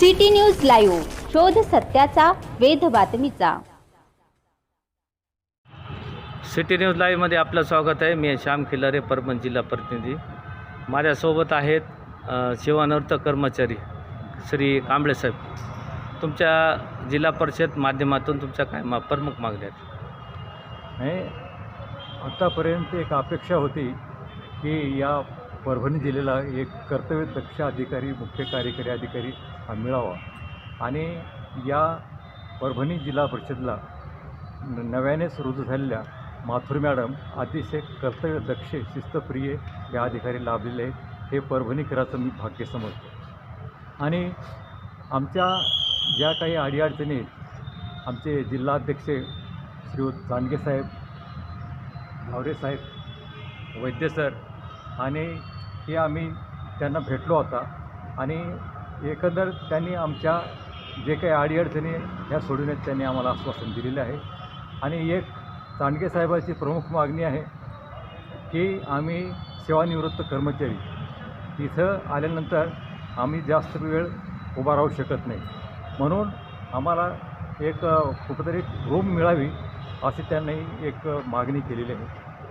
City news live शोध सत्याचा वेध बातमीचा. सिटी न्यूज लाईव्हमध्ये आपलं स्वागत आहे. मी श्याम खिल्लारे परभणी जिल्हा प्रतिनिधी. माझ्यासोबत आहेत सेवानिवृत्त कर्मचारी श्री कांबळे साहेब. तुमच्या जिल्हा परिषद माध्यमातून तुमच्या काय मा प्रमुख मागण्या आहेत? नाही आत्तापर्यंत एक अपेक्षा होती की या परभणी जिल्ह्याला एक कर्तव्यदक्ष अधिकारी मुख्य कार्यकारी अधिकारी हा मिळावा. आणि या परभणी जिल्हा परिषदला नव्यानेच रुजू झालेल्या माथुर मॅडम अतिशय कर्तव्यदक्ष शिस्तप्रिय या अधिकारी लाभलेले आहेत. हे परभणीकराचं मी भाग्य समजतो. आणि आमच्या ज्या काही अडीअडचणी आहेत आमचे जिल्हाध्यक्ष श्री जानगे साहेब भावरे साहेब वैद्य सर आणि हे आम्ही त्यांना भेटलो होता आणि एकंदर त्यांनी आमच्या जे काही अडीअडचणी ह्या सोडवण्यात त्यांनी आम्हाला आश्वासन दिलेलं आहे. आणि एक चांडगे साहेबाची प्रमुख मागणी आहे की आम्ही सेवानिवृत्त कर्मचारी इथं आल्यानंतर आम्ही जास्त वेळ उभा राहू शकत नाही. म्हणून आम्हाला एक कुठंतरी रूम मिळावी अशी त्यांनी एक मागणी केलेली आहे.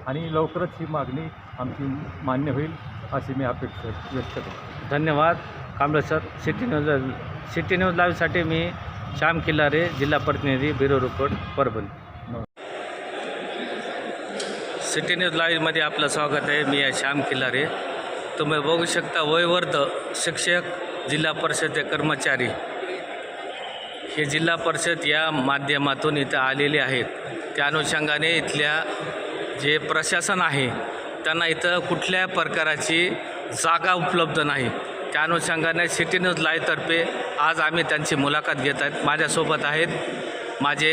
आणि लवकरच ही मागणी आमची मान्य होईल अशी मी अपेक्षा व्यक्त करतो. धन्यवाद. Kamble sir City News City News लाईव्हसाठी मी श्याम किल्लारे जिल्हा प्रतिनिधी bureau report Parbhani. City News लाईव्हमध्ये आपलं स्वागत आहे. मी आहे श्याम किल्लारे. तुम्ही बघू शकता वयवर्ध शिक्षक जिल्हा परिषदचे कर्मचारी. हे जिल्हा परिषद या माध्यमातून इथं आलेले आहेत. त्या अनुषंगाने इथल्या जे प्रशासन आहे त्यांना इथं कुठल्या प्रकाराची जागा उपलब्ध नाही. त्या अनुषंगाने सिटी न्यूज लाईव्हतर्फे आज आम्ही त्यांची मुलाखत घेत आहेत. माझ्यासोबत आहेत माझे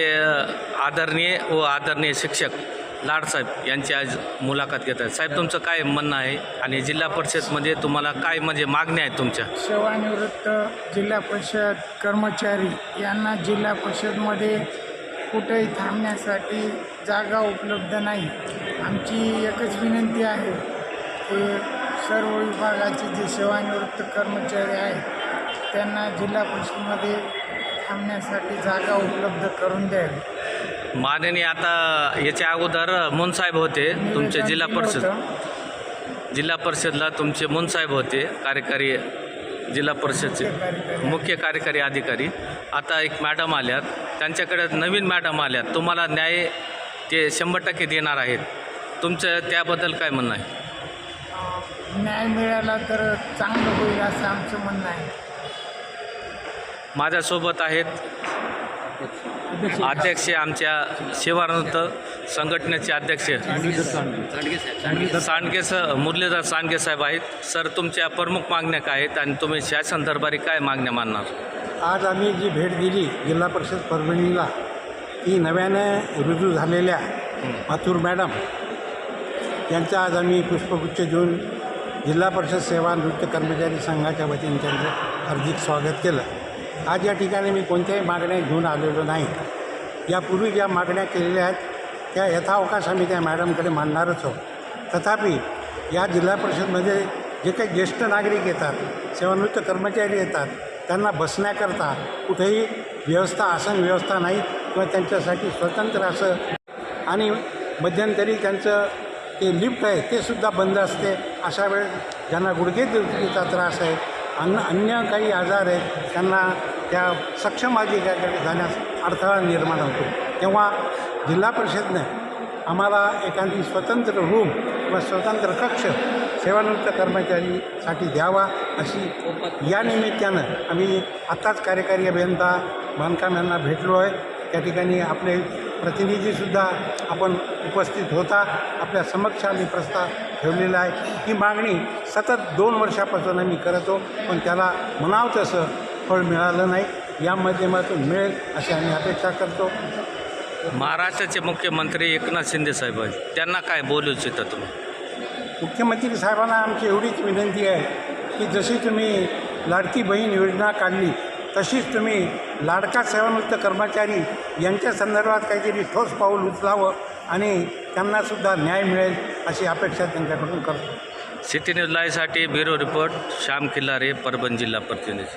आदरणीय व आदरणीय शिक्षक लाडसाहेब यांची आज मुलाखत घेत आहेत. साहेब तुमचं काय म्हणणं आहे आणि जिल्हा परिषदमध्ये तुम्हाला काय म्हणजे मागण्या आहेत तुमच्या? सेवानिवृत्त जिल्हा परिषद कर्मचारी यांना जिल्हा परिषदमध्ये कुठेही थांबण्यासाठी जागा उपलब्ध नाही. आमची एकच विनंती आहे की सर्व विभागाचे जे सेवानिवृत्त कर्मचारी आहेत त्यांना जिल्हा परिषदमध्ये थांबण्यासाठी जागा उपलब्ध करून द्यावी. माननीय आता याच्या अगोदर मुनसाहेब होते तुमचे जिल्हा परिषद. जिल्हा परिषदला तुमचे मुनसाहेब होते कार्यकारी जिल्हा परिषदचे मुख्य कार्यकारी अधिकारी. आता एक मॅडम आल्यात. त्यांच्याकडे नवीन मॅडम आल्यात. तुम्हाला न्याय ते शंभर टक्के देणार आहेत. तुमचं त्याबद्दल काय म्हणणं आहे? न्याय मिळाला तर चांगलं होईल असं आमचं म्हणणं आहे. माझ्यासोबत आहेत अध्यक्ष आमच्या सेवानिवृत्त संघटनेचे अध्यक्ष सांडगे सर मुरलीधर सांडगे साहेब आहेत. सर तुमच्या प्रमुख मागण्या काय आहेत आणि तुम्ही शासन दरबारी काय मागण्या मानणार? आज आम्ही जी भेट दिली जिल्हा परिषद परभणीला ती नव्याने रुजू झालेल्या माथूर मॅडम यांचा आज आम्ही पुष्पगुच्छ देऊन जिल्हा परिषद सेवा नृत्य कर्मचारी संघाच्या वतीने त्यांचं हार्दिक स्वागत केलं. आज या ठिकाणी मी कोणत्याही मागण्या घेऊन आलेलो नाही. यापूर्वी ज्या मागण्या केलेल्या आहेत त्या यथावकाश आम्ही त्या मॅडमकडे मांडणारच आहोत. तथापि या जिल्हा परिषदमध्ये जे काही ज्येष्ठ नागरिक येतात सेवानिवृत्त कर्मचारी येतात त्यांना बसण्याकरता कुठेही व्यवस्था आसन व्यवस्था नाही किंवा त्यांच्यासाठी स्वतंत्र असं आणि मध्यंतरी त्यांचं ते लिफ्ट आहे ते सुद्धा बंद असते. अशा वेळेस ज्यांना गुडघे दुखीचा त्रास आहे अन्न अन्य काही आजार आहेत त्यांना त्या सक्षम अधिकाऱ्याकडे जाण्यास अडथळा निर्माण होतो. तेव्हा जिल्हा परिषदने आम्हाला एखादी स्वतंत्र रूम किंवा स्वतंत्र कक्ष सेवानिवृत्त कर्मचारीसाठी द्यावा अशी या निमित्तानं आम्ही आत्ताच कार्यकारी अभियंता बांधकाम यांना भेटलो आहे. त्या ठिकाणी आपले प्रतिनिधीसुद्धा आपण उपस्थित होता. आपल्या समक्ष आम्ही प्रस्ताव ठेवलेला आहे. ही मागणी सतत दोन वर्षापासून आम्ही करतो पण त्याला म्हणावं तसं फळ मिळालं नाही या माध्यमातून मिळेल अशी आम्ही अपेक्षा करतो. महाराष्ट्राचे मुख्यमंत्री एकनाथ शिंदे साहेब आहेत. त्यांना काय बोलू इच्छिता तुम्ही? मुख्यमंत्री साहेबांना आमची एवढीच विनंती आहे की जशी तुम्ही लाडकी बहीण योजना काढली तशीच तुम्ही लाडका सेवानिवृत्त कर्मचारी यांच्या संदर्भात काहीतरी ठोस पाऊल उचलावं आणि त्यांनासुद्धा न्याय मिळेल अशी अपेक्षा त्यांच्याकडून करतो. सिटी न्यूज लाईव्हसाठी ब्युरो रिपोर्ट श्याम खिल्लारे परभणी जिल्हा प्रतिनिधी.